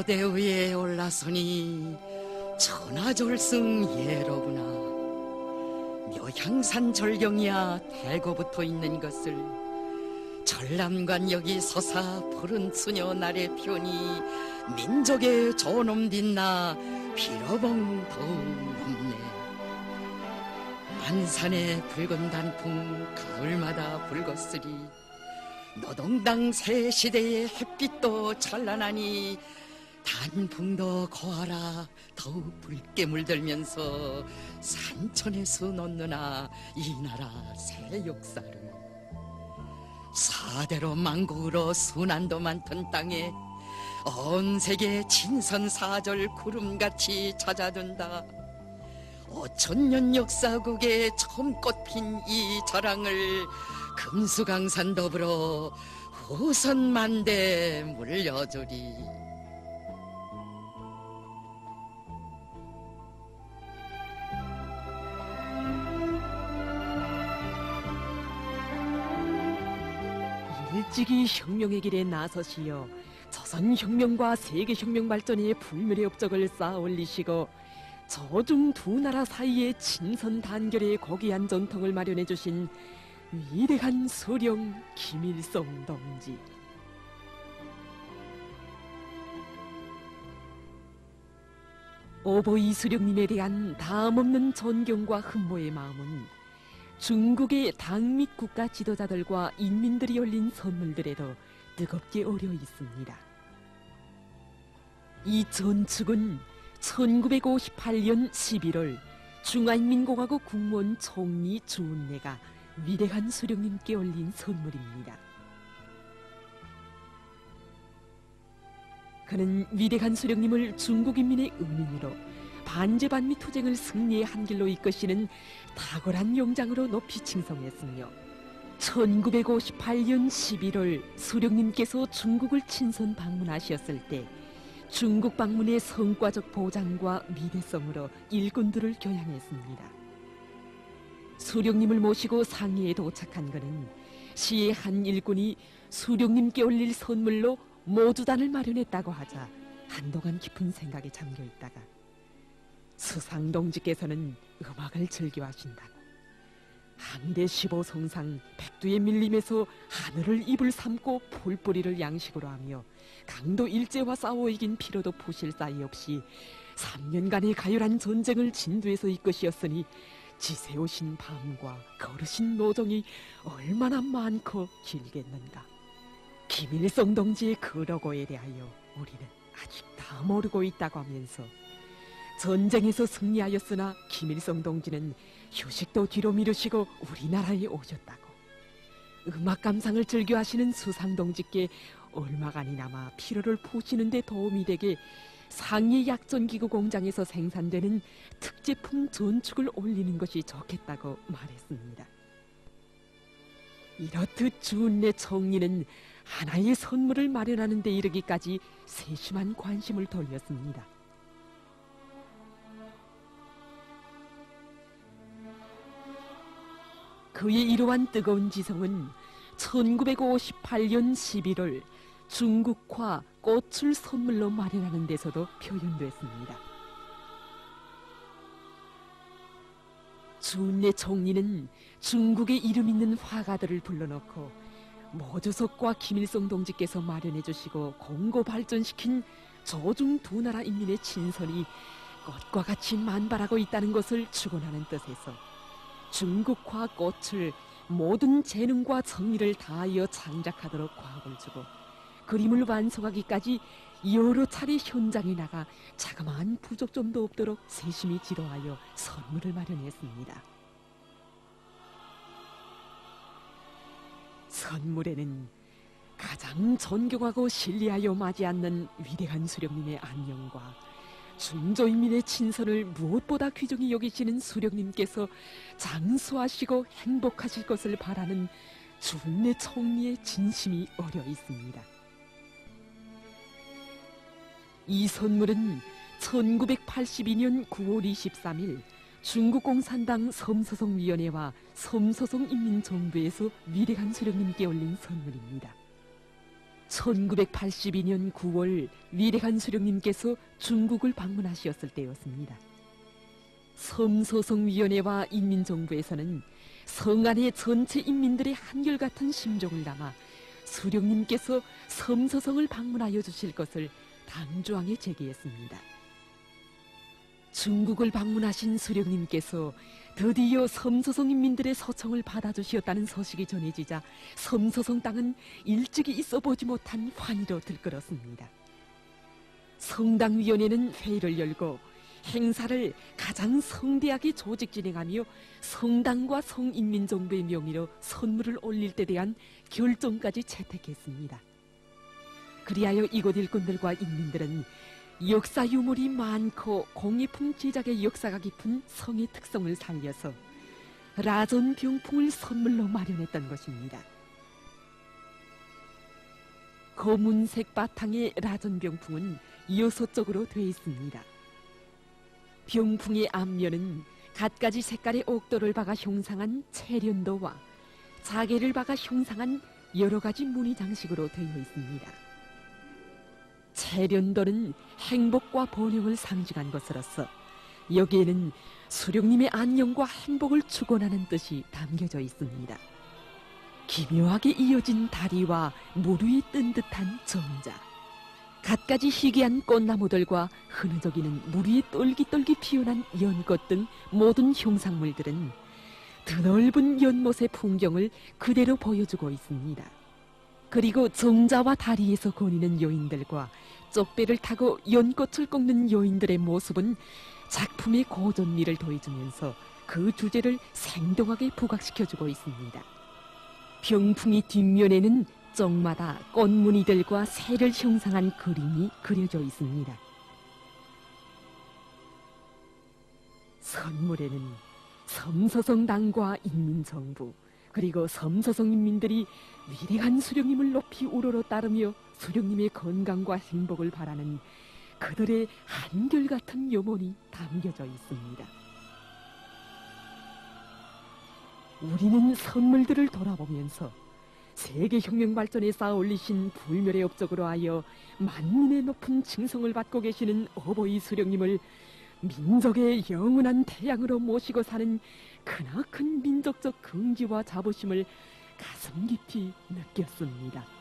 고대 위에 올라서니 천하졸승 예로구나. 묘향산 절경이야 대고부터 있는 것을 여기 서사 푸른 수녀 날의 편이 민족의 존엄 빛나 비로봉 더욱 높네. 안산의 붉은 단풍 가을마다 붉었으리 노동당 새 시대의 햇빛도 찬란하니 단풍도 거하라. 더욱 붉게 물들면서 산천에서 놓느나 이 나라 새 역사를. 사대로 만국으로 순환도 많던 땅에 온 세계 진선사절 구름같이 찾아든다. 오천년 역사국에 처음 꽃핀 이 자랑을 금수강산 더불어 후선만대 물려주리 일찍이 혁명의 길에 나서시어 조선 혁명과 세계 혁명 발전의 불멸의 업적을 쌓아 올리시고 저중 두 나라 사이의 친선 단결의 고귀한 전통을 마련해 주신 위대한 소령 김일성 동지. 오보 이 수령님에 대한 다음없는 존경과 흠모의 마음은 중국의 당및 국가 지도자들과 인민들이 올린 선물들에도 뜨겁게 어려 있습니다. 이 전축은 1958년 11월 중화인민공화국 국무원 총리 주은래가 위대한 수령님께 올린 선물입니다. 그는 위대한 수령님을 중국 인민의 은인으로 반제반미 투쟁을 승리의 한 길로 이끄시는 탁월한 용장으로 높이 칭송했으며 1958년 11월 수령님께서 중국을 친선 방문하셨을 때 중국 방문의 성과적 보장과 미대성으로 일꾼들을 교양했습니다. 수령님을 모시고 상해에 도착한 그는 시의 한 일꾼이 수령님께 올릴 선물로 모두단을 마련했다고 하자 한동안 깊은 생각에 잠겨 있다가 수상동지께서는 음악을 즐겨하신다고 항일의 15성상 백두의 밀림에서 하늘을 입을 삼고 풀뿌리를 양식으로 하며 강도 일제와 싸워 이긴 피로도 푸실 사이 없이 3년간의 가열한 전쟁을 진두에서 이끄시었으니 지새우신 밤과 걸으신 노정이 얼마나 많고 길겠는가. 김일성 동지의 그러고에 대하여 우리는 아직 다 모르고 있다고 하면서 전쟁에서 승리하였으나 김일성 동지는 휴식도 뒤로 미루시고 우리나라에 오셨다고. 음악 감상을 즐겨 하시는 수상 동지께 얼마간이 남아 피로를 푸시는 데 도움이 되게 상해 약전기구 공장에서 생산되는 특제품 전축을 올리는 것이 좋겠다고 말했습니다. 이렇듯 주은내 총리는 하나의 선물을 마련하는 데 이르기까지 세심한 관심을 돌렸습니다. 그의 이러한 뜨거운 지성은 1958년 11월 중국화 꽃을 선물로 마련하는 데서도 표현됐습니다. 준내 총리는 중국의 이름 있는 화가들을 불러놓고 모조석과 김일성 동지께서 마련해 주시고 공고 발전시킨 저중 두 나라 인민의 친선이 꽃과 같이 만발하고 있다는 것을 축원하는 뜻에서 중국화 꽃을 모든 재능과 정의를 다하여 창작하도록 과업을 주고 그림을 완성하기까지 여러 차례 현장에 나가 자그마한 부족점도 없도록 세심히 지도하여 선물을 마련했습니다. 선물에는 가장 존경하고 신뢰하여 맞이 않는 위대한 수령님의 안녕과 중조인민의 친선을 무엇보다 귀중히 여기시는 수령님께서 장수하시고 행복하실 것을 바라는 주내 총리의 진심이 어려 있습니다. 이 선물은 1982년 9월 23일 중국 공산당 섬소송위원회와 섬소송인민정부에서 위대한 수령님께 올린 선물입니다. 1982년 9월 위대한 수령님께서 중국을 방문하셨을 때였습니다. 섬소송위원회와 인민정부에서는 성안의 전체 인민들의 한결같은 심정을 담아 수령님께서 섬소성을 방문하여 주실 것을 당조항에 제기했습니다. 중국을 방문하신 수령님께서 드디어 섬소성 인민들의 서청을 받아주시었다는 소식이 전해지자 섬소성 땅은 일찍이 있어 보지 못한 환희로 들끓었습니다. 성당위원회는 회의를 열고 행사를 가장 성대하게 조직 진행하며 성당과 성인민정부의 명의로 선물을 올릴 때 대한 결정까지 채택했습니다. 그리하여 이곳 일꾼들과 인민들은 역사 유물이 많고 공예품 제작의 역사가 깊은 성의 특성을 살려서 라전 병풍을 선물로 마련했던 것입니다. 검은색 바탕의 라전 병풍은 쪽으로 되어 있습니다. 병풍의 앞면은 갖가지 색깔의 옥도를 박아 형상한 채련도와 자개를 박아 형상한 여러 가지 무늬 장식으로 되어 있습니다. 채련도는 행복과 번영을 상징한 것으로서 여기에는 수령님의 안녕과 행복을 축원하는 뜻이 담겨져 있습니다. 기묘하게 이어진 다리와 물 위에 뜬 듯한 정자, 갖가지 희귀한 꽃나무들과 흐느적이는 물 위에 똘기똘기 피어난 연꽃 등 모든 형상물들은 드넓은 연못의 풍경을 그대로 보여주고 있습니다. 그리고 정자와 다리에서 거니는 여인들과 쪽배를 타고 연꽃을 꺾는 여인들의 모습은 작품의 고전미를 더해주면서 그 주제를 생동하게 부각시켜주고 있습니다. 병풍이 뒷면에는 쪽마다 꽃무늬들과 새를 형상한 그림이 그려져 있습니다. 선물에는 섬서성당과 인민정부 그리고 섬서성 인민들이 위대한 수령님을 높이 우러러 따르며 수령님의 건강과 행복을 바라는 그들의 한결같은 염원이 담겨져 있습니다. 우리는 선물들을 돌아보면서 세계혁명 발전에 쌓아 올리신 불멸의 업적으로 하여 만민의 높은 칭송을 받고 계시는 어버이 수령님을 민족의 영원한 태양으로 모시고 사는 크나큰 민족적 긍지와 자부심을 가슴 깊이 느꼈습니다.